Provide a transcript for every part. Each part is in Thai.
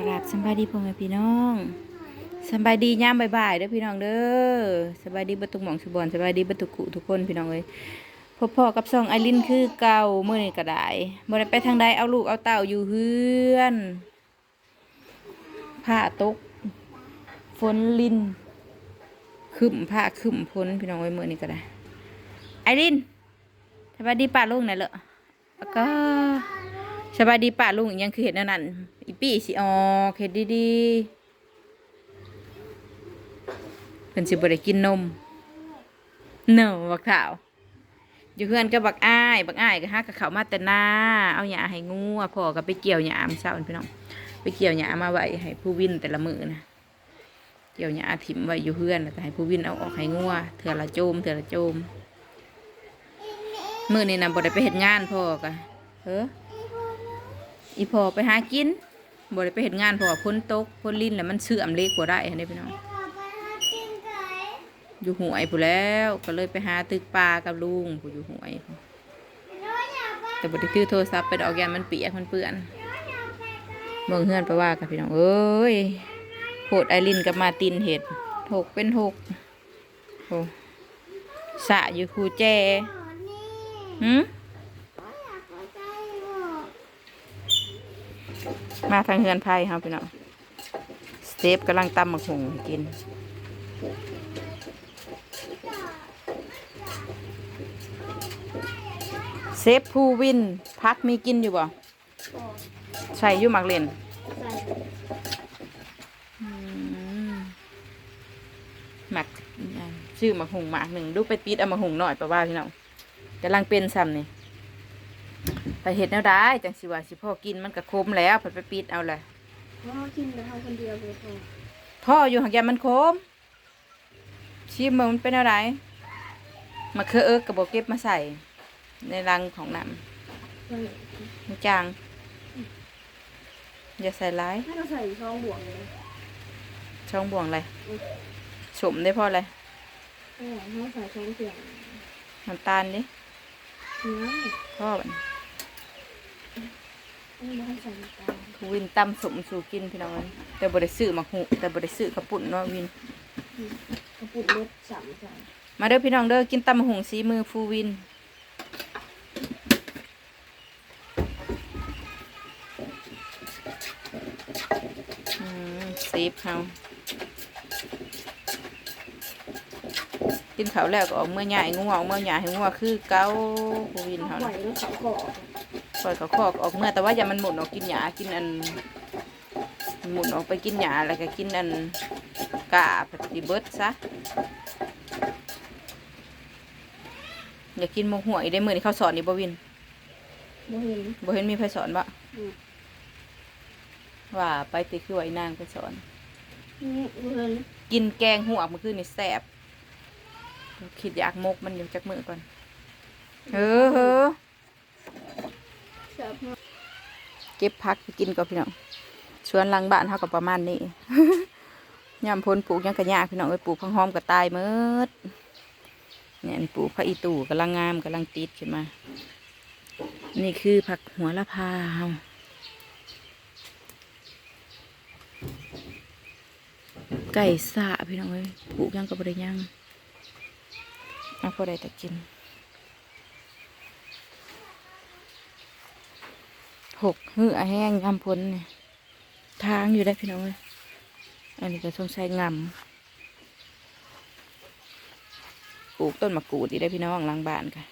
ครับสบายดีพ่อแม่พี่น้องสบายดีย่ามบ่ายๆเด้อพี่น้องเด้อสบายดีบัตุกหมองสุบอนสบายดีบัตุกุทุกคนพี่น้องเอ้ยพ่อพ่อกับซองไอรินคือเก่าเมื่อนี้ก็ได้บ่ได้ไปทางใดเอาลูกเอาเต่าอยู่เฮือนผ้าตกฝนลินขึ้มผ้าขึ้มฝนพี่น้องเอ้ยมื่อนี้ก็ได้ไอรินสบายดีป้าลุงไหนเหรอแล้วก็ สบายดีป่าลุงยังคือเห็ดนวนั้นอีปี้สิออกเห็ดดีๆเพิ่นสิบ่ได้กินนมเนอบักขาว อยู่เพื่อนก็บักอ้ายบักอ้ายก็ฮักกับเขามาแต่หน้า เอาหญ้าให้งูอะพ่อก็ไปเกี่ยวหญ้ามื้อเช้านี่พี่น้องไปเกี่ยวหญ้ามาไว้ให้ผู้วินแต่ละมือนะเกี่ยวหญ้าถิ่มไว้อยู่เพื่อนแล้วก็ให้ผู้วินเอาออกให้งัวเถื่อละโจมเถื่อละโจมมือนี้นะบ่ได้ไปเฮ็ดงานพ่อก็เฮ้อ อีพอไปหากินบ่ได้ไปเห็นงานเพราะว่าพ้นตกพ้นลิ้นแล้วมันเสื่อมเล็กกว่าได้เห็นได้พี่น้องอยู่หวยผู้แล้วก็เลยไปหาตึกปลากับลุงผู้อยู่หวยพู้นแต่บ่ได้ถือโทรศัพท์ไปดอกยานมันเปียกมันเปื้อนเมืองเฮือนไปว่ากับพี่น้องเอ้ยโหดไอรินกับมาตินเห็ดหกเป็นหกโอ้สะอยู่คูแจหืม มาทางเฮือนไผ่ครับพี่น้องสเตฟกำลังตำมะฮุงให้กิน เซฟผู้วิน พักมีกินอยู่บ่ใส่อยู่หมักเลนอืมหมักอ่าชื่อหมักหุงหมากหนึ่งดูไปปิดเอาหมักหุงหน่อยปะว่าพี่น้องกำลังเป็นซ้ำนี่ ไปเห็ดแนวได้จังสิว่าสิพ่อกินมันก็คมแล้วเพิ่นไปปิดเอาเลยเพราะว่ากินแต่ทำคนเดียวเลยพอพ่ออยู่หักยามันคมชิมมึงมันเป็นอะไรมาเคอเอิกกับโบเก็บมาใส่ ในรังของน้มันำมันจาง อย่าใส่ร้ายให้เราใส่ซองบวกเลยช่องบ่วงอะไรสมได้พ่ออะไรเออให้ใส่ซองเสียงน้ำตาลดิเนื้อพ่อบัดน ไม่ให้ใส่น้ำตาล คือ วินตำสมสู่กินพี่น้องเอ้ยแต่บริซื้อมาหุแต่บริซื้อกระปุ่นเนาะวินกระปุกรสสามมาเด้อพี่น้องเด้อกินตำหุงสีมือฟูวินอืมซีฟเขากินเขาแล้วก็ออกเมื่อใหญ่งัวออกเมื่อใหญ่ให้งัวคือเก้าฟูวินเขาไหวนะแล้วเขาขอ ปล่อยเขาคอกออกเมื่อแต่ว่าอย่ามันหมุนออกกินหญ้ากินอัน หมุนออกไปกินหญ้าแล้วก็กินอันกาปฏิเบิดซะอย่ากินหมกหัวอีกได้มือนี่เขาสอนนี่บ่วินบ่เห็นบ่เห็นมีใครสอนบ่อืมว่าไปติคือว่าอีนางไปสอนนี่บ่เห็นกินแกงหัวกเมื่อคืนนี่แซ่บคิดอยากมกมันอยู่จักมือก่อนเออ เก็บพักกินก่อนพี่น้องสวนหลังบ้านเฮาก็ประมาณนี้ยามพ้นปลูกยังกระยาพี่น้องเอ้ยปลูกพังหอมก็ตายหมดเนี่ยปลูกผักอีตู่กำลังงามกำลังติดขึ้นมา นี่คือผักหัวละพาเฮาไก่สะพี่น้องเอ้ยปลูกยังก็บ่ได้หยังเอาพอได้แต่กิน หกเหือแห้งยำพ้นเนี่ยทางอยู่ได้พี่น้องเอ้ยอันนี้ก็สงสัยงำปลูกต้นมะกรูดอีได้พี่น้องหลังบ้านค่ะ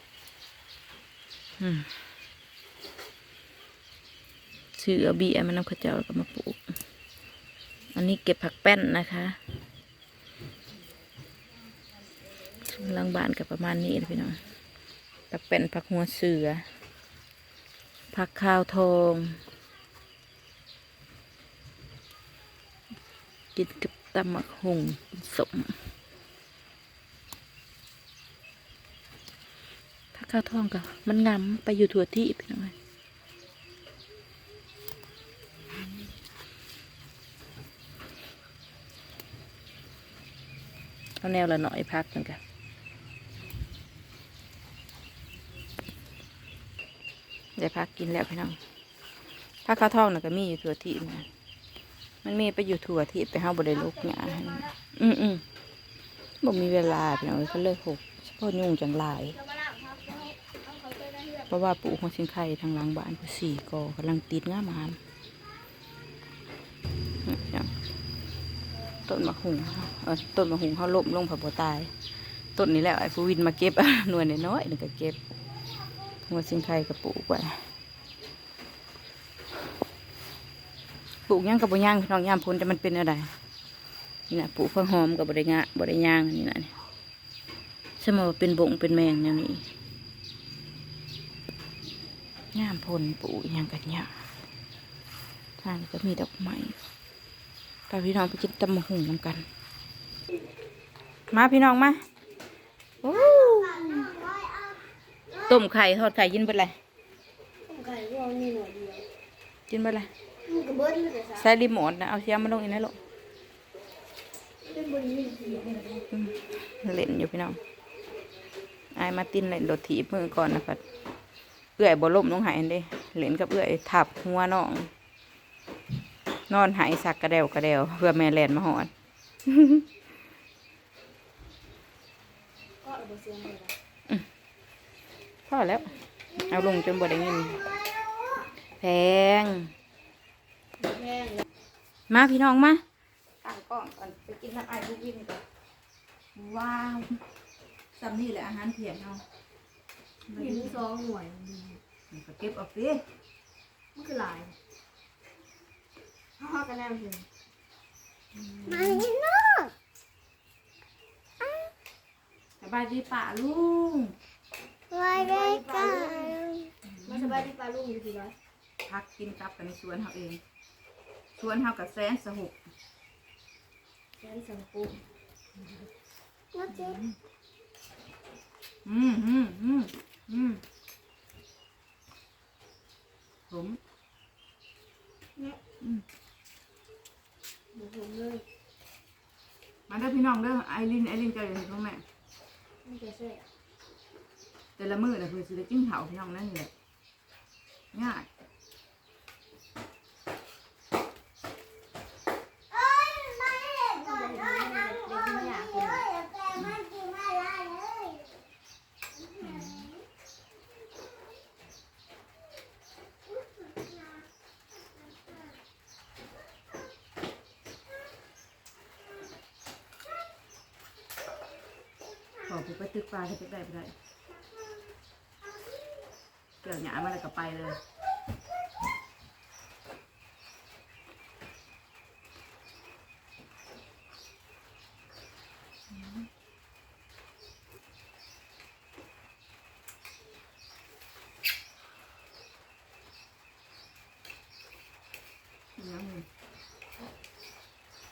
อืมซื้อเอาบียมันน้ำข้าวเจ้าแล้วก็มาปลูก อันนี้เก็บผักแป้นนะคะหลังบ้านก็ประมาณนี้นะพี่น้องผักแป้นผักหัวเสือ ผักข้าวทอง กินกับตำมักหุงสมผักข้าวทองก็มันงำไปอยู่ทั่วที่พี่น้อยเอาแนวละหน่อยพักกันกัน ได้พักกินแล้วพี่น้องพักข้าวทองน่ะก็มีอยู่ทั่วที่นะมันมีไปอยู่ทั่วที่ไปเฮาบ่ได้ลุกหยาให้อืมอืมบ่มีเวลาพี่น้องเอ้ยเขาเลิกหกเฉพาะยุงจังหลายเพราะว่าปลูกของสิงไข่ทางหลังบ้านเพิ่นสี่กอกำลังติดงามามเนี่ยต้นมะฮุงเออต้นมะฮุงเขาล้มลงผับบ่ตาย ต้นนี้แหละไอ้ผู้วินมาเก็บหน่วยน้อยๆนึงก็เก็บ หัวสิงไข่ก็ปลูกไว้ปลูกหยังกับบ่ย่างน้องย่ามพ้นแต่มันเป็นอะไรนี่นะปลูกผักหอมกับบ่ได้งะบ่ได้ย่างนี่นะนี่สมมติว่าเป็นบงเป็นแมงแนวนี้งามพลปลูกย่างกันเนี่ยากทางนี้ก็มีดอกไม้ไปพี่น้องไปกินตำมะหุงนำกัน มาพี่น้องมาโอ้ ต้มไข่ทอดไข่ยินเบิดเลยต้องไก่ว่ามีหน่วยเดียวกินเบิดเลยมันก็เบิ้ลเลยแต่ใส่รีโมทนะเอาเสียงมาลงอีกนะลูกเป็นบริเวณเดียวอืมเล่นอยู่พี่น้องอายมาตินเล่นโดดถีบมือก่อนนะครับเอื้อยบ่ล่มลงหายอันเด้เล่นกับเอื้อยทับหัวน้อง นอนหายสักกระเดวกระเดวเพื่อแม่แลนมาหอดก็เอาไปเสียงเลยนะ พอแล้ว เอาลงจนบ่ได้ยินแพง แม่งเลยมาพี่น้องมาตั้งกล้องก่อนไปกินน้ำไอ้ลูกวินก่อนว้าวสำนี่แหละอาหารเพียนเอามีสองหน่วยนี่ก็เก็บเอาสิมันคือหลายห้ากันแน่เลยสบายดีป่าลุง ไว้ได้กันมาสบายดีปลาลุงอยู่ที่ร้อยพักกินกับกันในสวนเขาเองสวนเขากับแสนสหุกแค่สังปูอืมอืมอืมอืมผมหมูผมเลยมาเด้อพี่น้องเด้อไอรินไอรินเจะอยู่ตรงแม่มันจะเสีย แต่ละมื้อน่ะคือสิได้กินข้าพี่น้องนั่นนี่แหละง่ายขอไปไปตึกปลาให้ตึกได้ไปได้ กี่ยวหยามาแล้วก็ไปเลย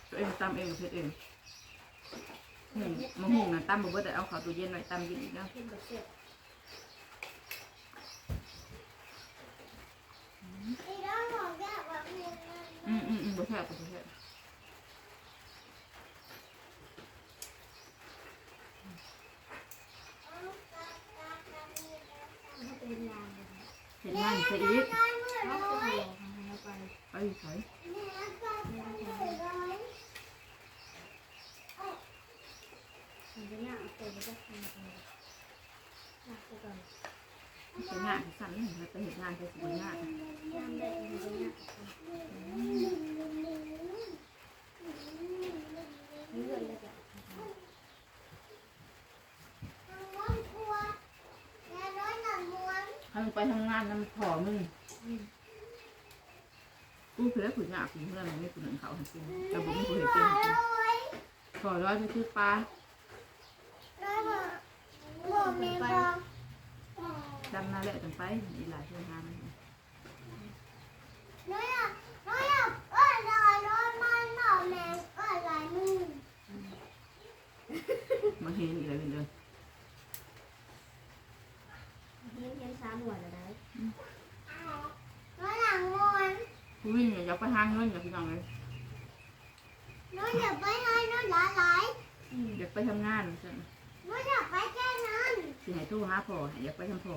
ตัวเองตำเองเพชรเองหุงมะฮุงนะตำบ่เบิดแต่เอาเข้าตู้เย็นไว้ตำกินอีกนะ ขึ้นกับเสีย อืมอืมอืมบ่แซ่บบ่แซ่บมันเป็นยางเห็นงานซะอีกเขาจะหลอกทำให้เราไปไปใส่มันจะยากเกิดไปจะทำอะไรยากไปก่อน เห็นงานสั่นเห็นไปเห็นงานไปสิบ่งานน้ำได้มันะยากเลื่อนเลยจ้ะถ้ามึงไปทำงานนำขอมึงกูเพื่อผืนงานกูเพื่อนมันไม่กูหนึ่งเขาให้กินแต่บ่มีกูเห็นเป็นให้กินขอร้อยไปซื้อปลา ไป จำนาแล้วจังไปอีหลายช่วยงานั้อยอะน้อยก็ลอยรถมันหแมวก็ลอยมือมาเห็นอีกแล้วเห็นเดินเห็นเห็นสามหัวแล้วได้น้อยหลังมวนคุณวิ่งเนี่อยากไปห้างเงินอยากพี่น้องเลยน้อยอยากไปห้างน้อยหลายหลายอยากไปทำงานน้อยอยากไปแค่นั้นสิให้ตู้หาพออยากไปทำพอ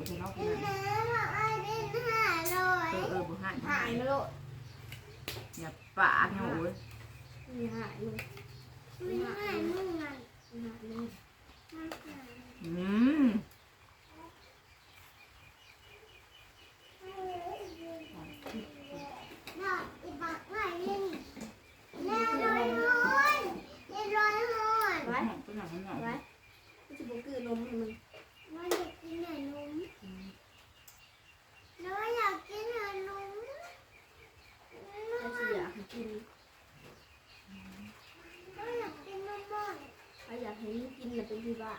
ยจะมาหูใช่เนาะพี่น้องเออเออบ่หาย หายมาโลด อย่าปากเนาะโอ้ย มีหายมึงมีหายมึง อืม ไว้ ตัวหนังตัวหนัง ไว้ก็จะบอกคือนมให้มึง จะเสียให้กินถ้าอยากให้มึงกินน่ะเป็นที่บ้า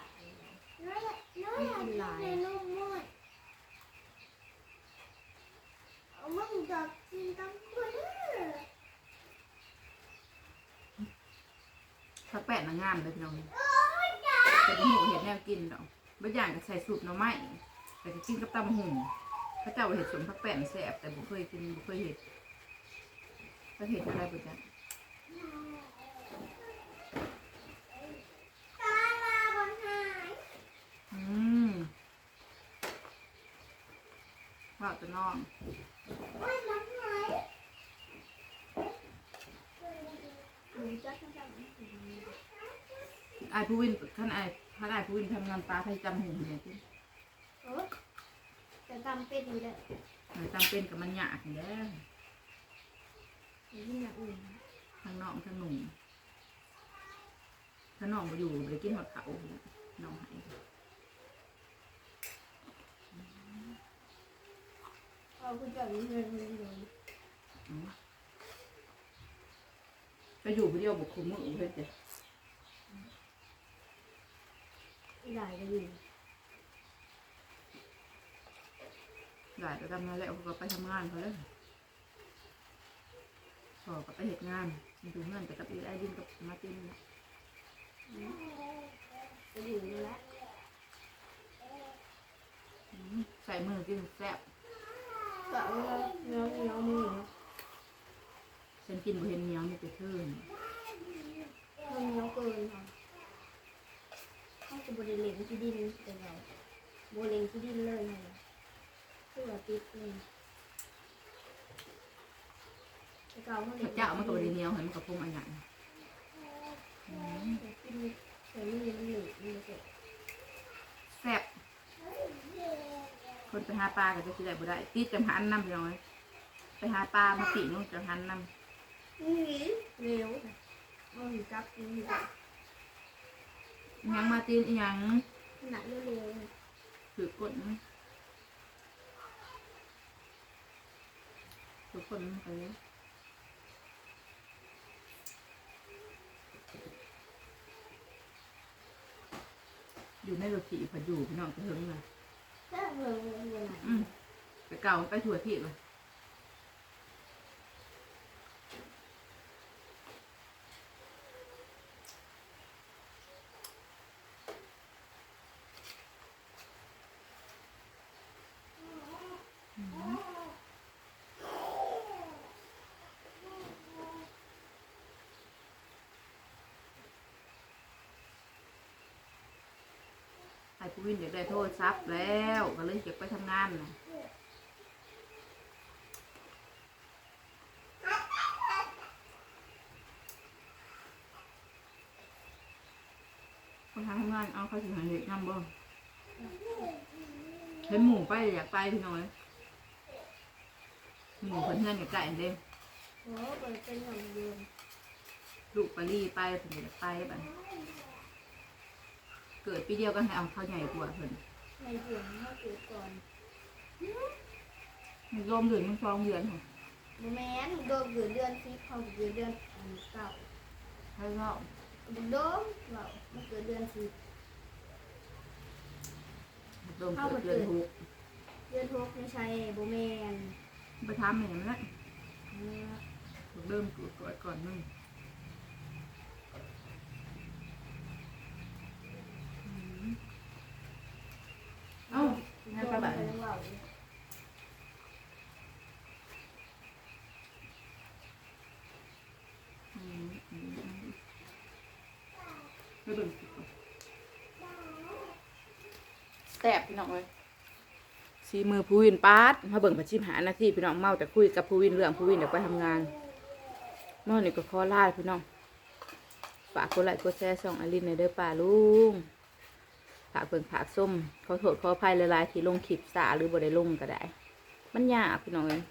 ถ้าแปะนางงามเลยพี่น้องแต่บ่หูเห็ดแนวกินดอกบางอย่างก็ใส่สูตรหน่อไม้แต่ก็กินกับตำหุ่งพระเจ้าเห็ดสมพักแป้นแสบแต่บ่เคยกินบ่เคยเห็ดถ้าเห็ดอะไรบ่จ๊ะอืมว่าจะน้อง มึงจักจัก ไอ้ายผู้วินท่านไอ้ายท่านไอ้ายผู้วินทำงานปลาให้จำหุ่งเนี่ยที่โอ้แต่ตำเป็ดนี่แหละจำเป็นกับมันยากนี่แหละยิ่งอย่างอื่นทั้งน้องทั้งหนุ่มถ้าน้องมาอยู่ไปกินหอดเขาน้องให้เอาคุณจับนี่เงินเงินเลยอืมไปอยู่คนเดียวบุกคุมมือเพื่อนจ้ะ อีหลายก็อยู่หลายก็ทำงานแล้วเขาก็ไปทำงานเขาเลยพอก็ไปเหตุงานมีดูเงินแต่กับอีไอ้ดินกับมาตินนะก็อยู่นี่แหละอืมใส่มือกินแซ่บก็เอาเนื้อเนื้อมือเนาะฉันกินบ่เห็นเหนียวมีแต่เทื่อน มันเนื้อเกินค่ะเขาจะบริเลงที่ดินแต่เราบริเลงที่ ดินเลยคือว่าติดเลยแต่เก่าเขาพระเจ้ามันก็บ่ได้เหนียวเห็นมันกับพงอันหยังอืมกินแต่นี่มันเหลือมันเสร็จแซ่บคนไปหาปลาก็จะสิได้บ่ได้ติดจังหันน้ำพี่น้อยไปหาปลามาปีนู่นจังหันน้ำนี่เร็วมันจับกินอยู่ยังมาตีนยังหนักเร็ว ถือกดนะถือกดมันไปเลยอยู่ในรถขี่พออยู่พี่น้องจะเฮิงเลยแค่เร็วเร็วเร็วอืมไปเก่าไปถั่วที่เลย ไอ้ผู้วินอยากได้โทษซับแล้วก็เลยเก็บไปทำงานนะคนทำงานเอาเขาถึงหาเห็ดนำบ่เห็นหมูไปอยากไปพี่น้อยหมูคนเพื่อนอยากไก่เด้โอ้เปิดเป็นอย่างเดียวลูกปลาลี่ไปถึงอยากไปบัด เกิดปีเดียวก็ให้เอาข้าวใหญ่กว่าเพิ่นในเสียงเขาเกิดก่อนมันรวมถึงมันฟองเดือนค่ะโมแมนโดนเกิดเดือนสิเขาเกิดเดือนอันเก่าให้รอบบุโดมเรามันเกิดเดือนสิรวมเกิดเดือนหกเดือนหกไม่ใช่โบแมนไปทำอย่างนั้นแหละเริ่มเกิดก่อนก่อนนึงาเลยไม่เบิ่งแสบพี่น้องเลยสีมือผู้วินปาดมาเบิ่งผัดชิมหาหน้าที่พี่น้องเมาแต่คุยกับผู้วินเรื่องผู้วินเดี๋ยวไปทำงานนอนี่ก็ขอลาพี่น้องฝากกดไลค์กดแชร์ช่องอลินในเด้อป่าลุง ฝากเบิ่งฝากส้มขอโทษขออภัยหลายๆที่ลงคลิปสาหรือบ่ได้ลงก็ได้ มันยากพี่น้องเอ้ย